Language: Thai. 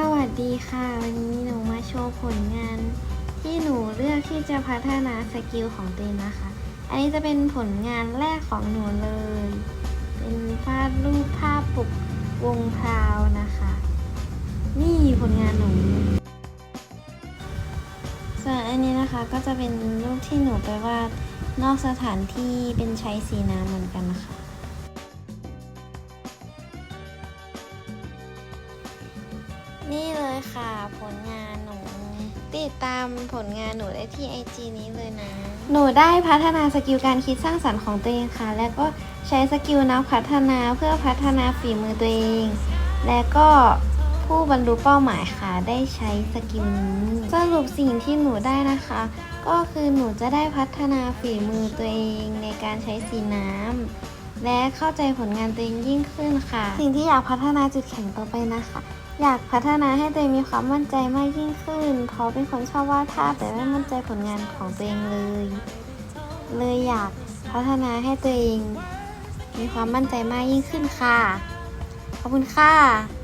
สวัสดีค่ะ วันนี้หนูมาโชว์ผลงาน ที่หนูเลือกที่จะพัฒนาสกิลของตัวเองนะคะ อันนี้จะเป็นผลงานแรกของหนูเลย เป็นวาดรูปภาพปลุกวงพราวนะคะ นี่ผลงานหนูส่วนอันนี้นะคะก็จะเป็นรูปที่หนูไปวาดนอกสถานที่เป็นใช้สีน้ำเหมือนกันนะคะ นี่เลยค่ะผลงานหนู ติดตามผลงานหนูได้ที่ IG นี้เลยนะ หนูได้พัฒนาสกิลการคิดสร้างสรรค์ของตัวเองค่ะ แล้วก็ใช้สกิลนักพัฒนาเพื่อพัฒนาฝีมือตัวเอง และก็ผู้บรรลุเป้าหมายค่ะได้ใช้สกิลนี้สรุปสิ่งที่หนูได้นะคะ ก็คือหนูจะได้พัฒนาฝีมือตัวเองในการใช้สีน้ำและเข้าใจผลงานตัวเองยิ่งขึ้นค่ะ สิ่งที่อยากพัฒนาจุดแข็งต่อไปนะคะ อยากพัฒนาให้ตัวเองมีความมั่นใจมากยิ่งขึ้น เพราะเป็นคนชอบวาดภาพแต่ไม่มั่นใจผลงานของตัวเองเลย เลยอยากพัฒนาให้ตัวเอง มีความมั่นใจมากยิ่งขึ้นค่ะ ขอบคุณค่ะ